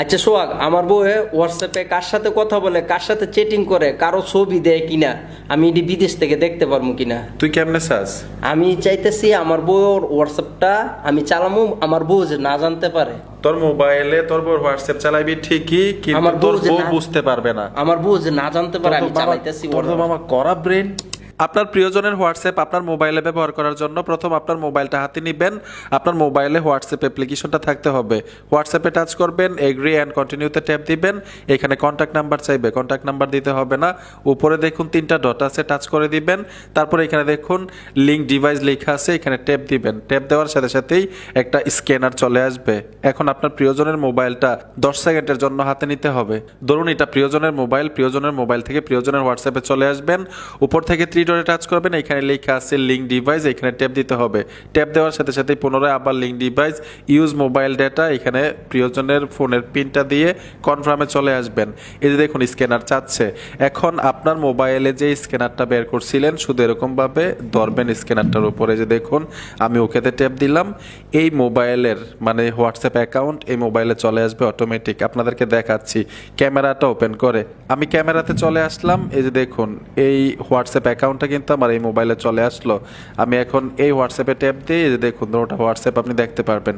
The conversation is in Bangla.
আচ্ছা সোহাগ আমার বউ হোয়াটসঅ্যাপে কার সাথে কথা বলে কার সাথে চেটিং করে কারও ছবি দেয় কিনা আমি এটি বিদেশ থেকে দেখতে পারব কিনা? তুই কেমনে চাস? আমি চাইতেছি আমার বউর হোয়াটসঅ্যাপটা আমি চালামু আমার বউ যে না জানতে পারে। তোর মোবাইলে তোর বউ হোয়াটসঅ্যাপ চালাবি ঠিকই কিন্তু আমার বউ তোর বউ বুঝতে পারবে না। আমার বউ যে না জানতে পারে আমি চালাইতেছি তোর তো মামা করা ব্রেন আপনার প্রিয়জনের হোয়াটসঅ্যাপ আপনার মোবাইলে ব্যবহার করার জন্য প্রথম আপনার মোবাইলটা হাতে নেবেন। আপনার মোবাইলে হোয়াটসঅ্যাপ অ্যাপ্লিকেশনটা থাকতে হবে। হোয়াটসঅ্যাপে টাচ করবেন, এগ্রি অ্যান্ড কন্টিনিউতে ট্যাপ দিবেন। এখানে কন্ট্যাক্ট নাম্বার চাইবে কন্ট্যাক্ট নাম্বার দিতে হবে না। উপরে দেখুন তিনটা ডট আছে, টাচ করে দিবেন। তারপরে এখানে দেখুন লিঙ্ক ডিভাইস লেখা আছে, এখানে ট্যাপ দিবেন। ট্যাপ দেওয়ার সাথে সাথেই একটা স্ক্যানার চলে আসবে। এখন আপনার প্রিয়জনের মোবাইলটা দশ সেকেন্ডের জন্য হাতে নিতে হবে। ধরুন এটা প্রিয়জনের মোবাইল প্রিয়জনের মোবাইল থেকে প্রিয়জনের হোয়াটসঅ্যাপে চলে আসবেন। উপর থেকে থ্রি ডটে টাচ করবেন, এখানে লেখা আছে লিঙ্ক ডিভাইস এখানে ট্যাপ দিতে হবে। ট্যাপ দেওয়ার সাথে সাথে পুনরায় আবার link device use mobile data এখানে প্রিয়জনের ফোনের পিনটা দিয়ে কনফার্মে চলে আসবেন। এই যে দেখুন স্ক্যানার চাচ্ছে। এখন আপনার মোবাইলে যে স্ক্যানারটা বের করছিলেন, শুধু এরকমভাবে ধরবেন স্ক্যানারটার উপরে। যে দেখুন, আমি ওকেতে ট্যাপ দিলাম। এই মোবাইলের মানে হোয়াটসঅ্যাপ অ্যাকাউন্ট এই মোবাইলে চলে আসবে অটোমেটিক আপনাদেরকে দেখাচ্ছি, ক্যামেরাটা ওপেন করে। আমি ক্যামেরাতে চলে আসলাম। এই যে দেখুন, এই হোয়াটসঅ্যাপ অ্যাকাউন্টটা কিন্তু আমার এই মোবাইলে চলে আসলো। আমি এখন এই হোয়াটসঅ্যাপে ট্যাপ দিয়ে দেখুন ওটা হোয়াটসঅ্যাপ আপনি দেখতে পারবেন।